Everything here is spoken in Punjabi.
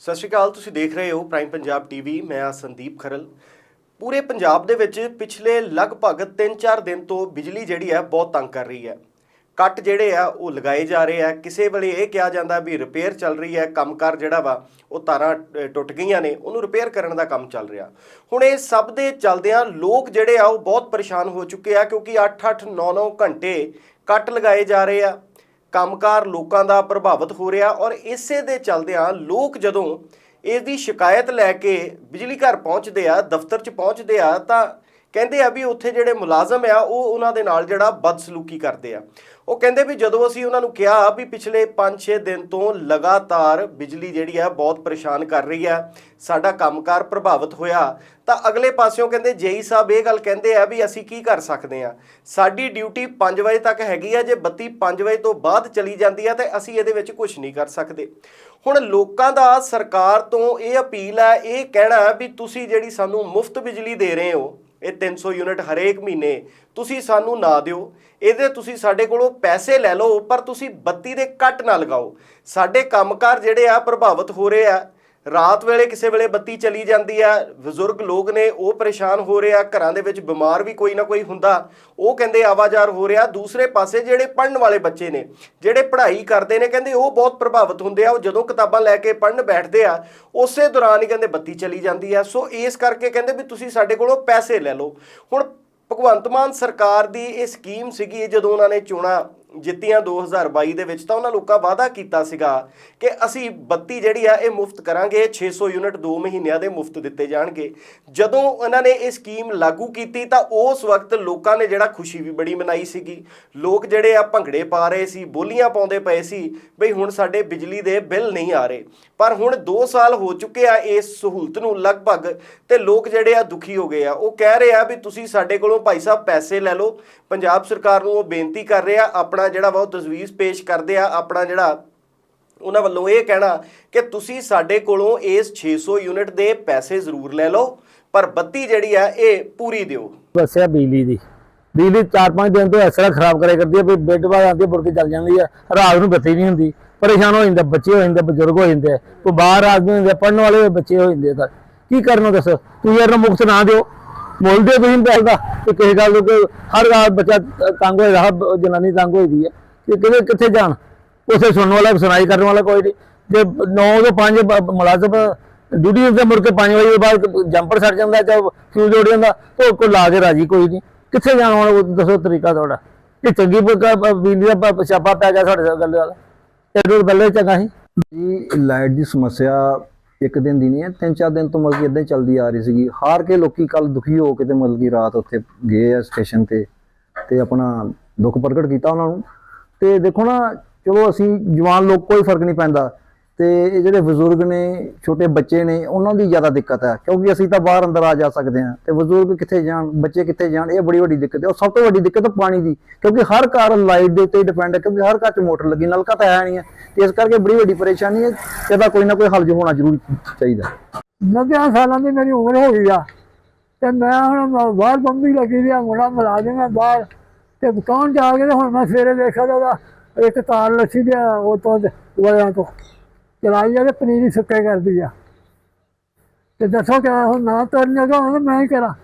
ਸਤਿ ਸ਼੍ਰੀ ਅਕਾਲ, ਤੁਸੀਂ ਦੇਖ ਰਹੇ ਹੋ ਪ੍ਰਾਈਮ ਪੰਜਾਬ ਟੀਵੀ ਮੈਂ ਆ ਸੰਦੀਪ ਖਰਲ। ਪੂਰੇ ਪੰਜਾਬ ਦੇ ਵਿੱਚ ਪਿਛਲੇ ਲਗਭਗ 3-4 ਦਿਨ ਤੋਂ ਬਿਜਲੀ ਜਿਹੜੀ ਹੈ ਬਹੁਤ ਤੰਗ ਕਰ ਰਹੀ ਹੈ। ਕੱਟ ਜਿਹੜੇ ਆ, ਉਹ ਲਗਾਏ ਜਾ ਰਹੇ ਆ। ਕਿਸੇ ਵੇਲੇ ਇਹ ਕਿਹਾ ਜਾਂਦਾ ਵੀ ਰਿਪੇਅਰ ਚੱਲ ਰਹੀ ਹੈ, ਕੰਮਕਾਰ ਜਿਹੜਾ ਵਾ, ਉਹ ਤਾਰਾਂ ਟੁੱਟ ਗਈਆਂ ਨੇ, ਉਹਨੂੰ ਰਿਪੇਅਰ ਕਰਨ ਦਾ ਕੰਮ ਚੱਲ ਰਿਹਾ। ਹੁਣ ਇਹ ਸਭ ਦੇ ਚੱਲਦਿਆਂ ਲੋਕ ਜਿਹੜੇ ਆ, ਉਹ ਬਹੁਤ ਪਰੇਸ਼ਾਨ ਹੋ ਚੁੱਕੇ ਆ ਕਿਉਂਕਿ 8-8 9-9 ਘੰਟੇ ਕੱਟ ਲਗਾਏ ਜਾ ਰਹੇ ਆ। ਕੰਮਕਾਰ ਲੋਕਾਂ ਦਾ ਪ੍ਰਭਾਵਿਤ ਹੋ ਰਿਹਾ ਔਰ ਇਸੇ ਦੇ ਚਲਦਿਆਂ ਲੋਕ ਜਦੋਂ ਇਸ ਦੀ ਸ਼ਿਕਾਇਤ ਲੈ ਕੇ ਬਿਜਲੀ ਘਰ ਪਹੁੰਚਦੇ ਆ, ਦਫ਼ਤਰ 'ਚ ਪਹੁੰਚਦੇ ਆ, ਤਾਂ ਕਹਿੰਦੇ ਆ ਵੀ ਉੱਥੇ ਜਿਹੜੇ ਮੁਲਾਜ਼ਮ ਆ, ਉਹ ਉਹਨਾਂ ਦੇ ਨਾਲ ਜਿਹੜਾ ਬਦਸਲੂਕੀ ਕਰਦੇ ਆ। ਉਹ ਕਹਿੰਦੇ ਵੀ ਜਦੋਂ ਅਸੀਂ ਉਹਨਾਂ ਨੂੰ ਕਿਹਾ ਵੀ ਪਿਛਲੇ 5-6 ਦਿਨ ਤੋਂ ਲਗਾਤਾਰ ਬਿਜਲੀ ਜਿਹੜੀ ਆ, ਬਹੁਤ ਪਰੇਸ਼ਾਨ ਕਰ ਰਹੀ ਆ, ਸਾਡਾ ਕੰਮਕਾਰ ਪ੍ਰਭਾਵਿਤ ਹੋਇਆ, ਤਾਂ ਅਗਲੇ ਪਾਸਿਓਂ ਕਹਿੰਦੇ ਜੇਈ ਸਾਹਿਬ ਇਹ ਗੱਲ ਕਹਿੰਦੇ ਆ ਵੀ ਅਸੀਂ ਕੀ ਕਰ ਸਕਦੇ ਆ। ਸਾਡੀ ਡਿਊਟੀ 5 ਵਜੇ ਤੱਕ ਹੈਗੀ ਆ, ਜੇ ਬੱਤੀ 5 ਵਜੇ ਤੋਂ ਬਾਅਦ ਚਲੀ ਜਾਂਦੀ ਆ, ਤੇ ਅਸੀਂ ਇਹਦੇ ਵਿੱਚ ਕੁਝ ਨਹੀਂ ਕਰ ਸਕਦੇ। ਹੁਣ ਲੋਕਾਂ ਦਾ ਸਰਕਾਰ ਤੋਂ ਇਹ ਅਪੀਲ ਹੈ ਇਹ ਕਹਿਣਾ ਵੀ ਤੁਸੀਂ ਜਿਹੜੀ ਸਾਨੂੰ ਮੁਫਤ ਬਿਜਲੀ ਦੇ ਰਹੇ ਹੋ ਇਹ 300 ਯੂਨਿਟ ਹਰੇਕ ਮਹੀਨੇ, ਤੁਸੀਂ ਸਾਨੂੰ ਨਾ ਦਿਓ। ਇਹਦੇ ਤੁਸੀਂ ਸਾਡੇ ਕੋਲੋਂ ਪੈਸੇ ਲੈ ਲਓ, ਪਰ ਤੁਸੀਂ ਬੱਤੀ ਦੇ ਕੱਟ ਨਾ ਲਗਾਓ। ਸਾਡੇ ਕੰਮਕਾਰ ਜਿਹੜੇ ਆ ਪ੍ਰਭਾਵਿਤ ਹੋ ਰਹੇ ਆ। ਰਾਤ ਵੇਲੇ ਕਿਸੇ ਵੇਲੇ ਬੱਤੀ ਚਲੀ ਜਾਂਦੀ ਆ, ਬਜ਼ੁਰਗ ਲੋਕ ਨੇ, ਉਹ ਪਰੇਸ਼ਾਨ ਹੋ ਰਹੇ ਆ, ਘਰਾਂ ਦੇ ਵਿੱਚ ਬਿਮਾਰ ਵੀ ਕੋਈ ਨਾ ਕੋਈ ਹੁੰਦਾ। ਉਹ ਕਹਿੰਦੇ ਆਵਾਜ਼ਾਰ ਹੋ ਰਿਹਾ। ਦੂਸਰੇ ਪਾਸੇ ਜਿਹੜੇ ਪੜਨ ਵਾਲੇ ਬੱਚੇ ਨੇ, ਜਿਹੜੇ ਪੜ੍ਹਾਈ ਕਰਦੇ ਨੇ, ਕਹਿੰਦੇ ਉਹ ਬਹੁਤ ਪ੍ਰਭਾਵਿਤ ਹੁੰਦੇ ਆ। ਉਹ ਜਦੋਂ ਕਿਤਾਬਾਂ ਲੈ ਕੇ ਪੜਨ ਬੈਠਦੇ ਆ, ਉਸੇ ਦੌਰਾਨ ਹੀ ਕਹਿੰਦੇ ਬੱਤੀ ਚਲੀ ਜਾਂਦੀ ਆ। ਸੋ ਇਸ ਕਰਕੇ ਕਹਿੰਦੇ ਵੀ ਤੁਸੀਂ ਸਾਡੇ ਕੋਲੋਂ ਪੈਸੇ ਲੈ ਲਓ। ਹੁਣ ਭਗਵੰਤ ਮਾਨ ਸਰਕਾਰ ਦੀ ਇਹ ਸਕੀਮ ਸੀਗੀ ਜਦੋਂ ਉਹਨਾਂ ਨੇ ਚੋਣਾਂ ਜਿੱਤੀਆਂ 2022 ਦੇ ਵਿੱਚ ਤਾਂ ਉਹਨਾਂ ਲੋਕਾਂ ਵਾਅਦਾ ਕੀਤਾ ਸੀਗਾ ਕਿ ਅਸੀਂ ਬੱਤੀ ਜਿਹੜੀ ਆ ਇਹ ਮੁਫਤ ਕਰਾਂਗੇ 600 ਯੂਨਿਟ 2 ਮਹੀਨਿਆਂ ਦੇ ਮੁਫਤ ਦਿੱਤੇ ਜਾਣਗੇ। ਜਦੋਂ ਉਹਨਾਂ ਨੇ ਇਹ ਸਕੀਮ ਲਾਗੂ ਕੀਤੀ ਤਾਂ ਉਸ ਵਕਤ ਲੋਕਾਂ ਨੇ ਜਿਹੜਾ ਖੁਸ਼ੀ ਵੀ ਬੜੀ ਮਨਾਈ ਸੀਗੀ। ਲੋਕ ਜਿਹੜੇ ਆ ਭੰਗੜੇ ਪਾ ਰਹੇ ਸੀ, ਬੋਲੀਆਂ ਪਾਉਂਦੇ ਪਏ ਸੀ, ਬਈ ਹੁਣ ਸਾਡੇ ਬਿਜਲੀ ਦੇ ਬਿੱਲ ਨਹੀਂ ਆ ਰਹੇ। ਪਰ ਹੁਣ 2 ਸਾਲ ਹੋ ਚੁੱਕੇ ਆ ਇਸ ਸਹੂਲਤ ਨੂੰ ਲਗਭਗ ਤੇ ਲੋਕ ਜਿਹੜੇ ਆ ਦੁਖੀ ਹੋ ਗਏ ਆ। ਉਹ ਕਹਿ ਰਹੇ ਆ ਵੀ ਤੁਸੀਂ ਸਾਡੇ ਕੋਲੋਂ ਭਾਈ ਸਾਹਿਬ ਪੈਸੇ ਲੈ ਲਓ। ਪੰਜਾਬ ਸਰਕਾਰ ਨੂੰ ਉਹ ਬੇਨਤੀ ਕਰ ਰਿਹਾ ਆਪਣਾ ਜਿਹੜਾ ਵਾ ਉਹ ਤਜਵੀਜ਼ ਪੇਸ਼ ਕਰਦੇ ਆ, ਆਪਣਾ ਜਿਹੜਾ ਉਹਨਾਂ ਵੱਲੋਂ ਇਹ ਕਹਿਣਾ ਕਿ ਤੁਸੀਂ ਸਾਡੇ ਕੋਲੋਂ ਇਸ 600 ਯੂਨਿਟ ਦੇ ਪੈਸੇ ਜ਼ਰੂਰ ਲੈ ਲਓ, ਪਰ ਬੱਤੀ ਜਿਹੜੀ ਆ ਇਹ ਪੂਰੀ ਦਿਓ। ਦੱਸਿਆ ਬਿਜਲੀ ਦੀ। ਬਿਜਲੀ 4-5 ਦਿਨ ਤੋਂ ਇਸ ਤਰ੍ਹਾਂ ਖਰਾਬ ਕਰਿਆ ਕਰਦੀ ਹੈ ਵੀ ਬੈੱਡ ਬਾਅਦ ਆਉਂਦੀ ਹੈ ਮੁੜ ਕੇ ਚੱਲ ਜਾਂਦੀ ਹੈ ਰਾਤ ਨੂੰ ਬੱਤੀ ਨਹੀਂ ਹੁੰਦੀ। ਪਰੇਸ਼ਾਨ ਹੋ ਜਾਂਦੇ, ਬੱਚੇ ਹੋ ਜਾਂਦੇ, ਬਜ਼ੁਰਗ ਹੋ ਜਾਂਦੇ ਕੋਈ ਬਾਹਰ ਆਦਮੀ ਹੁੰਦੇ ਪੜਨ ਵਾਲੇ ਬੱਚੇ ਹੋ ਜਾਂਦੇ ਤਾਂ। ਕੀ ਕਰਨਾ ਦੱਸੋ? ਤੁਸੀਂ ਯਾਰ ਮੁਕਤ ਨਾ ਦਿਓ। ਮੁੱਲ ਦਿਓ ਤੁਸੀਂ ਪੈਸੇ ਦਾ ਕਿ ਕਿਸੇ ਗੱਲ ਨੂੰ ਹਰ ਰਾਤ ਬੱਚਾ ਤੰਗ ਹੋਏਗਾ ਹਰ ਜਨਾਨੀ ਤੰਗ ਹੋਈਦੀ ਹੈ ਕਿ ਕਿਤੇ ਕਿੱਥੇ ਜਾਣ? ਉਸੇ ਸੁਣਨ ਵਾਲਾ, ਸੁਣਾਈ ਕਰਨ ਵਾਲਾ ਕੋਈ ਨਹੀਂ। ਜੇ 9 ਤੋਂ 5 ਮੁਲਾਜ਼ਮ ਡਿਊਟੀ ਉੱਤੇ ਮੁੜ ਕੇ 5 ਵਜੇ ਬਾਅਦ ਜੰਪਰ ਛੱਡ ਜਾਂਦਾ ਜਾਂ ਫਿਊਜ਼ ਉੱਡ ਜਾਂਦਾ, ਤਾਂ ਉਹ ਕੋਈ ਲਾ ਕੇ ਰਾਜੀ ਕੋਈ ਨਹੀਂ। ਕਿੱਥੇ ਜਾਣਾ ਹੁਣ? ਦੱਸੋ ਤਰੀਕਾ ਤੁਹਾਡਾ। ਇਹ ਚੰਗੀ ਬਿਜਲੀ ਦਾ ਪ- ਪੈ ਗਿਆ ਸਾਡੇ ਗੱਲ ਵਾਲਾ ਇਹ ਤੋਂ ਚੰਗਾ ਸੀ। ਜੀ, ਲਾਈਟ ਦੀ ਸਮੱਸਿਆ ਇੱਕ ਦਿਨ ਦੀ ਨਹੀਂ ਹੈ, ਤਿੰਨ ਚਾਰ ਦਿਨ ਤੋਂ ਮਤਲਬ ਕਿ ਇਦਾਂ ਹੀ ਚੱਲਦੀ ਆ ਰਹੀ ਸੀਗੀ। ਹਾਰ ਕੇ ਲੋਕੀ ਕੱਲ ਦੁਖੀ ਹੋ ਕੇ ਤੇ ਮਤਲਬ ਕਿ ਰਾਤ ਉੱਥੇ ਗਏ ਆ ਸਟੇਸ਼ਨ ਤੇ ਤੇ ਆਪਣਾ ਦੁੱਖ ਪ੍ਰਗਟ ਕੀਤਾ ਉਹਨਾਂ ਨੂੰ। ਤੇ ਦੇਖੋ ਨਾ, ਚਲੋ ਅਸੀਂ ਜਵਾਨ ਲੋਕ, ਕੋਈ ਫ਼ਰਕ ਨਹੀਂ ਪੈਂਦਾ। ਤੇ ਇਹ ਜਿਹੜੇ ਬਜ਼ੁਰਗ ਨੇ, ਛੋਟੇ ਬੱਚੇ ਨੇ, ਉਹਨਾਂ ਦੀ ਜ਼ਿਆਦਾ ਦਿੱਕਤ ਹੈ, ਕਿਉਂਕਿ ਅਸੀਂ ਤਾਂ ਬਾਹਰ ਅੰਦਰ ਆ ਜਾ ਸਕਦੇ ਹਾਂ ਤੇ ਬਜ਼ੁਰਗ ਕਿੱਥੇ ਜਾਣ, ਬੱਚੇ ਕਿੱਥੇ ਜਾਣ, ਇਹ ਬੜੀ ਵੱਡੀ ਦਿੱਕਤ ਹੈ। ਉਹ ਸਭ ਤੋਂ ਵੱਡੀ ਦਿੱਕਤ ਪਾਣੀ ਦੀ, ਕਿਉਂਕਿ ਹਰ ਘਰ ਲਾਈਟ ਦੇ ਉੱਤੇ ਡਿਪੈਂਡ ਹੈ, ਕਿਉਂਕਿ ਹਰ ਘਰ 'ਚ ਮੋਟਰ ਲੱਗੀ, ਨਲਕਾ ਤਾਂ ਹੈ ਨਹੀਂ ਹੈ। ਤੇ ਇਸ ਕਰਕੇ ਬੜੀ ਵੱਡੀ ਪਰੇਸ਼ਾਨੀ ਹੈ ਇਹਦਾ ਕੋਈ ਨਾ ਕੋਈ ਹੱਲ ਜੋ ਹੋਣਾ ਜ਼ਰੂਰ ਚਾਹੀਦਾ ਨੱਬਿਆਂ ਸਾਲਾਂ ਦੀ ਮੇਰੀ ਉਮਰ ਹੋ ਗਈ ਆ, ਤੇ ਮੈਂ ਹੁਣ ਮ- ਬਾਹਰ ਬੰਬੀ ਲੱਗੀ ਦੀ ਆ, ਮੁੰਡਾ ਮੁਲਾਜ਼ਮ ਮੈਂ ਬਾਹਰ, ਤੇ ਦੁਕਾਨ ਜਾ ਕੇ ਤੇ ਹੁਣ ਮੈਂ ਸਵੇਰੇ ਦੇਖਿਆ ਤਾਂ ਉਹਦਾ ਇੱਕ ਤਾਰ ਲੱਸੀ ਦੇ ਉਹ ਤੋਂ ਵਲਿਆਂ ਤੋਂ। ਚਲਾਈ ਆ ਤੇ ਪਨੀਰੀ ਸੁੱਕੇ ਕਰਦੀ ਆ। ਤੇ ਦੱਸੋ ਕਿ ਹੁਣ ਨਾ ਤੁਰਨ ਜਗਾ ਮੈਂ ਹੀ ਕਰਾਂ।